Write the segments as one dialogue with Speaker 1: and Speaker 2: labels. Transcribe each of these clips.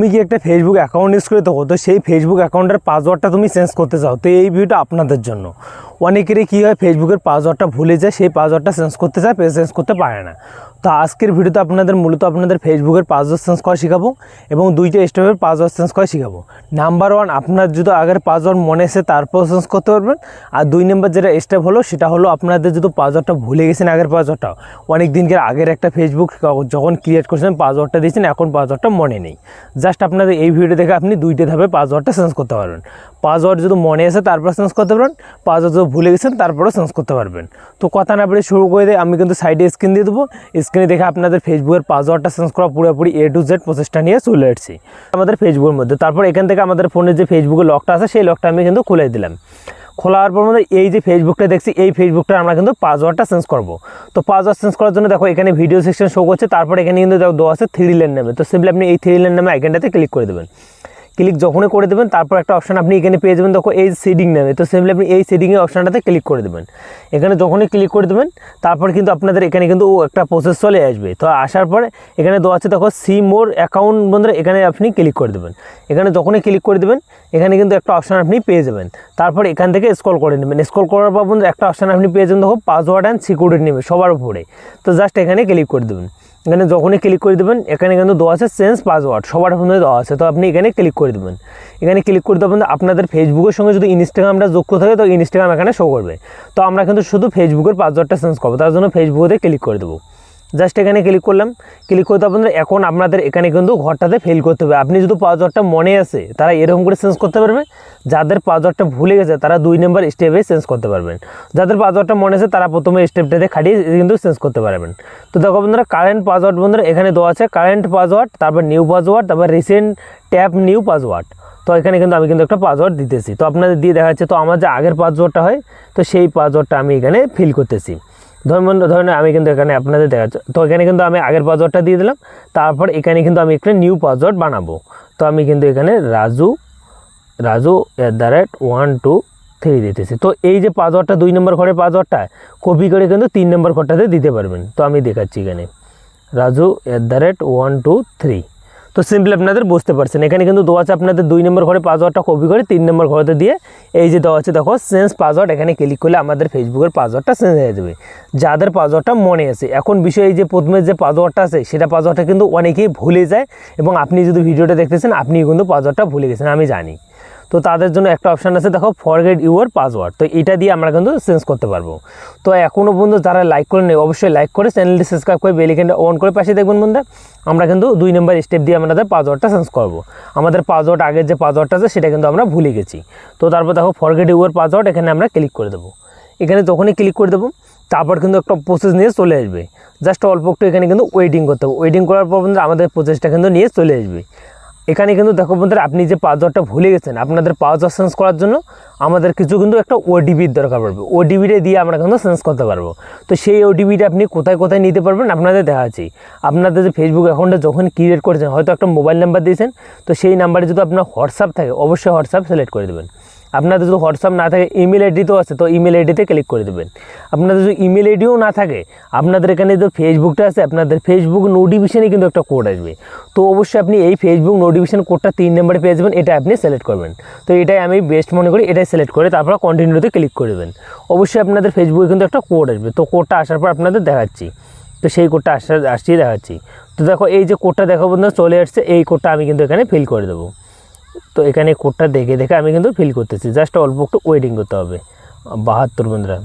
Speaker 1: তুমি কি একটা ফেসবুক অ্যাকাউন্ট ইউজ করে? থাকো তো সেই ফেসবুক অ্যাকাউন্টের পাসওয়ার্ডটা তুমি চেঞ্জ করতে চাও। তো এই ভিডিওটা আপনাদের জন্য। অনেকেরই কী হয় ফেসবুকের পাসওয়ার্ডটা ভুলে যায়, সেই পাসওয়ার্ডটা চেঞ্জ করতে চায় চেঞ্জ করতে পারে না। তো আজকের ভিডিওতে আপনাদের মূলত আপনাদের ফেসবুকের পাসওয়ার্ড চেঞ্জ করা শেখাবো এবং দুইটা স্টেপের পাসওয়ার্ড চেঞ্জ করা শেখাবো। নাম্বার ওয়ান আপনার যদি আগের পাসওয়ার্ড মনে এসে তারপর চেঞ্জ করতে পারবেন। আর দুই নম্বর যেটা স্টেপ হলো, সেটা হলো আপনাদের যদি পাসওয়ার্ডটা ভুলে গেছেন আগের পাসওয়ার্ডটা অনেক দিনকের আগের একটা ফেসবুক যখন ক্রিয়েট করেছেন পাসওয়ার্ডটা দিয়েছেন, এখন পাসওয়ার্ডটা মনে নেই। জাস্ট আপনাদের এই ভিডিও দেখে আপনি দুইটা ধাপে পাসওয়ার্ডটা চেঞ্জ করতে পারবেন। পাসওয়ার্ড যদি মনে এসে তারপর চেঞ্জ করতে পারবেন। পাসওয়ার্ড যদি ভুলে গেছেন, তারপরেও চেঞ্জ করতে পারবেন। তো কথা না বলে শুরু করে দিয়ে আমি কিন্তু সাইডে স্ক্রিন দিয়ে দেবো। স্ক্রিনে দেখে আপনাদের ফেসবুকের পাসওয়ার্ডটা চেঞ্জ করা পুরোপুরি এ টু জেড প্রসেসটা নিয়ে চলে এসেছি আমাদের ফেসবুকের মধ্যে। তারপর এখান থেকে আমাদের ফোনের যে ফেসবুকের লকটা আছে, সেই লকটা আমি কিন্তু খুলে দিলাম। খোলার পর মধ্যে এই যে ফেসবুকটা দেখছি, এই ফেসবুকটা আমরা কিন্তু পাসওয়ার্ডটা চেঞ্জ করব। তো পাসওয়ার্ড চেঞ্জ করার জন্য দেখো, এখানে ভিডিও সেকশন শো করছে, তারপর এখানে কিন্তু দেখো, দেওয়া আছে থ্রি লেন নামে। তো সিম্পলি আপনি এই থ্রি লেন নামে আইকনটাতে ক্লিক করে দেবেন। ক্লিক যখনই করে দেবেন, তারপর একটা অপশন আপনি এখানে পেয়ে যাবেন, দেখো এই সেডিং নামে। তো সিম্পলি আপনি এই সেডিংয়ের অপশানটাতে ক্লিক করে দেবেন। এখানে যখনই ক্লিক করে দেবেন, তারপর কিন্তু আপনাদের এখানে কিন্তু ও একটা প্রসেস চলে আসবে। তো আসার পরে এখানে দেওয়া আছে, দেখো সি মোর অ্যাকাউন্ট বন্ধুরা, এখানে আপনি ক্লিক করে দেবেন। এখানে যখনই ক্লিক করে দেবেন, এখানে কিন্তু একটা অপশান আপনি পেয়ে যাবেন। তারপর এখান থেকে স্ক্রল করে নেবেন। স্ক্রল করার পর বন্ধুরা, একটা অপশান আপনি পেয়ে যাবেন, দেখো পাসওয়ার্ড অ্যান্ড সিকিউরিটি নেবে সবার উপরে। তো জাস্ট এখানে ক্লিক করে দেবেন। এখানে যখনই ক্লিক করে দেবেন, এখানে কিন্তু দেওয়া আছে চেঞ্জ পাসওয়ার্ড সবার ফোনে দেওয়া আছে, তো আপনি এখানে ক্লিক করে দেবেন। এখানে ক্লিক করে দেবেন আপনাদের ফেসবুকের সঙ্গে যদি ইনস্টাগ্রামটা যোগ্য থাকে, তো ইনস্টাগ্রাম এখানে শো করবে। তো আমরা কিন্তু শুধু ফেসবুকের পাসওয়ার্ডটা চেঞ্জ করব, তার জন্য ফেসবুকে ক্লিক করে দেবো। জাস্ট এখানে ক্লিক করলাম। ক্লিক করতে আপনাদের এখন আপনাদের এখানে কিন্তু ঘরটাতে ফেল করতে হবে। আপনি যদি পাসওয়ার্ডটা মনে আছে, তারা এরকম করে চেঞ্জ করতে পারবে। যাদের পাসওয়ার্ডটা ভুলে গেছে, তারা দুই নম্বর স্টেপে চেঞ্জ করতে পারবেন। যাদের পাসওয়ার্ডটা মনে আছে, তারা প্রথমে স্টেপটাতে খাটিয়ে কিন্তু চেঞ্জ করতে পারবেন। তো দেখো বন্ধুরা কারেন্ট পাসওয়ার্ড বন্ধুরা, এখানে দেওয়া আছে কারেন্ট পাসওয়ার্ড তারপর নিউ পাসওয়ার্ড তারপর রিসেন্ট ট্যাপ নিউ পাসওয়ার্ড তো এখানে কিন্তু আমি কিন্তু একটা পাসওয়ার্ড দিতেছি। তো আপনাদের দিয়ে দেখা যাচ্ছে তো আমার যে আগের পাসওয়ার্ডটা হয়, তো সেই পাসওয়ার্ডটা আমি এখানে ফিল করতেছি। ধরুন ধরুন আমি কিন্তু এখানে আপনাদের দেখাচ্ছি। তো এখানে কিন্তু আমি আগের পাসওয়ার্ডটা দিয়ে দিলাম, তারপর এখানে কিন্তু আমি একটা নিউ পাসওয়ার্ড বানাবো। তো আমি কিন্তু এখানে Raju Raju at the rate one two three দিতেছি। তো এই যে পাসওয়ার্ডটা দুই নম্বর ঘরে পাসওয়ার্ডটা কপি করে কিন্তু তিন নম্বর ঘরটাতে দিতে পারবেন। তো আমি দেখাচ্ছি এখানে। Raju at the rate one two three তো সিম্পলি আপনাদের বুঝতে পারছেন। এখানে কিন্তু দেওয়া আছে আপনাদের দুই নম্বর ঘরে পাসওয়ার্ডটা কপি করে তিন নম্বর ঘরেতে দিয়ে এই যে দেওয়া আছে, দেখো সেন্স পাসওয়ার্ড এখানে ক্লিক করলে আমাদের ফেসবুকের পাসওয়ার্ডটা সেন্স হয়ে যাবে। যাদের পাসওয়ার্ডটা মনে আছে, এখন বিষয় এই যে প্রথমে যে পাসওয়ার্ডটা আছে, সেটা পাসওয়ার্ডটা কিন্তু অনেকেই ভুলে যায় এবং আপনি যদি ভিডিওটা দেখতেছেন আপনি কিন্তু পাসওয়ার্ডটা ভুলে গেছেন, আমি জানি। তো তাদের জন্য একটা অপশান আছে, দেখো ফরগেট ইউর পাসওয়ার্ড তো এটা দিয়ে আমরা কিন্তু চেঞ্জ করতে পারব। তো এখনও বন্ধু যারা লাইক করে নেই, অবশ্যই লাইক করে চ্যানেলটি সাবস্ক্রাইব করে বেলিকেনটা অন করে পাশে দেখবেন বন্ধুরা, আমরা কিন্তু দুই নম্বর স্টেপ দিয়ে আমাদের পাসওয়ার্ডটা চেঞ্জ করব। আমাদের পাসওয়ার্ড আগের যে পাসওয়ার্ডটা আছে, সেটা কিন্তু আমরা ভুলে গেছি। তো তারপর দেখো ফরগেট ইউর পাসওয়ার্ড এখানে আমরা ক্লিক করে দেবো। এখানে যখনই ক্লিক করে দেবো, তারপর কিন্তু একটা প্রসেস নিয়ে চলে আসবে। জাস্ট অল্প একটু এখানে কিন্তু ওয়েটিং করতে হবে। ওয়েটিং করার পর আমাদের প্রসেসটা কিন্তু নিয়ে চলে আসবে। এখানে কিন্তু দেখো বন্ধুরা, আপনি যে পাসওয়ার্ডটা ভুলে গেছেন, আপনাদের পাসওয়ার্ড চেঞ্জ করার জন্য আমাদের কিছু কিন্তু একটা ওডিবির দরকার পড়বে। ওডিবিটা দিয়ে আমরা কিন্তু চেঞ্জ করতে পারব। তো সেই ওডিবিটা আপনি কোথায় কোথায় নিতে পারবেন আপনাদের দেখা আছে আপনাদের যে ফেসবুক অ্যাকাউন্টটা যখন ক্রিয়েট করেছেন, হয়তো একটা মোবাইল নাম্বার দিয়েছেন, তো সেই নাম্বারে যদি আপনার হোয়াটসঅ্যাপ থাকে, অবশ্যই হোয়াটসঅ্যাপ সিলেক্ট করে দেবেন। আপনাদের যদি হোয়াটসঅ্যাপ না থাকে ইমেল আইডি তো আছে, তো ইমেল আইডিতে ক্লিক করে দেবেন। আপনাদের যদি ইমেল আইডিও না থাকে, আপনাদের এখানে যে ফেসবুকটা আছে, আপনাদের ফেসবুক নোটিফিকেশানে কিন্তু একটা কোড আসবে। তো অবশ্যই আপনি এই ফেসবুক নোটিফিকেশান কোডটা তিন নম্বরে পেয়ে যাবেন, এটা আপনি সিলেক্ট করবেন। তো এটাই আমি বেস্ট মনে করি, এটাই সিলেক্ট করে তারপর কন্টিনিউতে ক্লিক করে দেবেন। অবশ্যই আপনাদের ফেসবুকে কিন্তু একটা কোড আসবে। তো কোডটা আসার পর আপনাদের দেখাচ্ছি। তো সেই কোডটা আসার আসছি দেখাচ্ছি। তো দেখো, এই যে কোডটা দেখো বন্ধু চলে আসছে, এই কোডটা আমি কিন্তু এখানে ফিল করে দেবো। তো এখানে কোডটা দেখে দেখে আমি কিন্তু ফিল করতেছি। জাস্ট অল্প একটু ওয়েটিং করতে হবে। বাহাত্তর বন্ধুরা।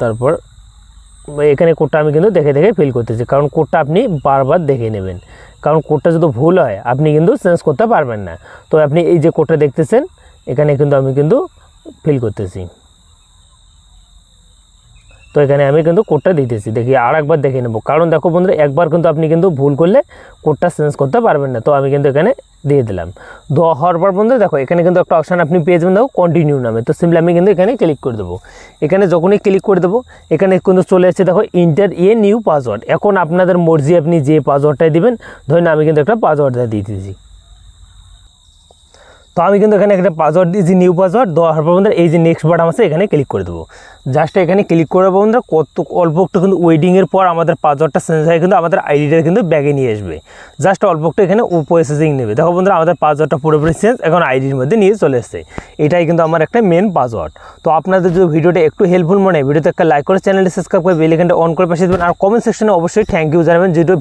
Speaker 1: তারপর এখানে কোডটা আমি কিন্তু দেখে দেখে ফিল করতেছি। কারণ কোডটা আপনি বারবার দেখে নেবেন। কারণ কোডটা যদি ভুল হয়, আপনি কিন্তু চেঞ্জ করতে পারবেন না। তো আপনি এই যে কোডটা দেখতেছেন, এখানে কিন্তু আমি কিন্তু ফিল করতেছি। তো এখানে আমি কিন্তু কোডটা দিতেছি। দেখি আর একবার দেখে নেব। কারণ দেখো বন্ধুরা, একবার কিন্তু আপনি কিন্তু ভুল করলে কোডটা চেঞ্জ করতে পারবেন না। তো আমি কিন্তু এখানে দিয়ে দিলাম। দেওয়া হওয়ার পর বন্ধুরা, দেখো, এখানে কিন্তু একটা অপশান আপনি পেয়ে যাবেন, দেখো কন্টিনিউ নামে। তো সিম্পলি আমি কিন্তু এখানে ক্লিক করে দেবো। এখানে যখনই ক্লিক করে দেবো, এখানে কিন্তু চলে এসেছে, দেখো ইন্টার এ নিউ পাসওয়ার্ড এখন আপনাদের মর্জি আপনি যে পাসওয়ার্ডটাই দেবেন, ধরুন আমি কিন্তু একটা পাসওয়ার্ড দিয়ে দিতেছি তো আমি কিন্তু এখানে একটা পাসওয়ার্ড দিয়েছি নিউ পাসওয়ার্ড দেওয়ার পর বন্ধুরা এই যে নেক্সট বাটন আছে, এখানে ক্লিক করে দেবো। জাস্ট এখানে ক্লিক করে বন্ধুরা, কত, অল্প একটু কিন্তু ওয়েডিংয়ের পর আমাদের পাসওয়ার্ডটা চেঞ্জ হয়ে কিন্তু আমাদের আইডিটা কিন্তু ব্যাগে নিয়ে আসবে। জাস্ট অল্প একটু এখানে প্রসেসিং নেবে। দেখো বন্ধুরা, আমাদের পাসওয়ার্ডটা পুরোপুরি চেঞ্জ এখন আইডির মধ্যে নিয়ে চলে এসছে। এটাই কিন্তু আমার একটা মেন পাসওয়ার্ড তো আপনাদের যদি ভিডিওটা একটু হেল্পফুল মনে হয়, ভিডিওতে একটা লাইক করে চ্যানেলটি সাবস্ক্রাইব করে বেল অন করে পাশে দেবেন আর কমেন্ট সেকশনে অবশ্যই থ্যাংক ইউ জানাবেন, যেহেতু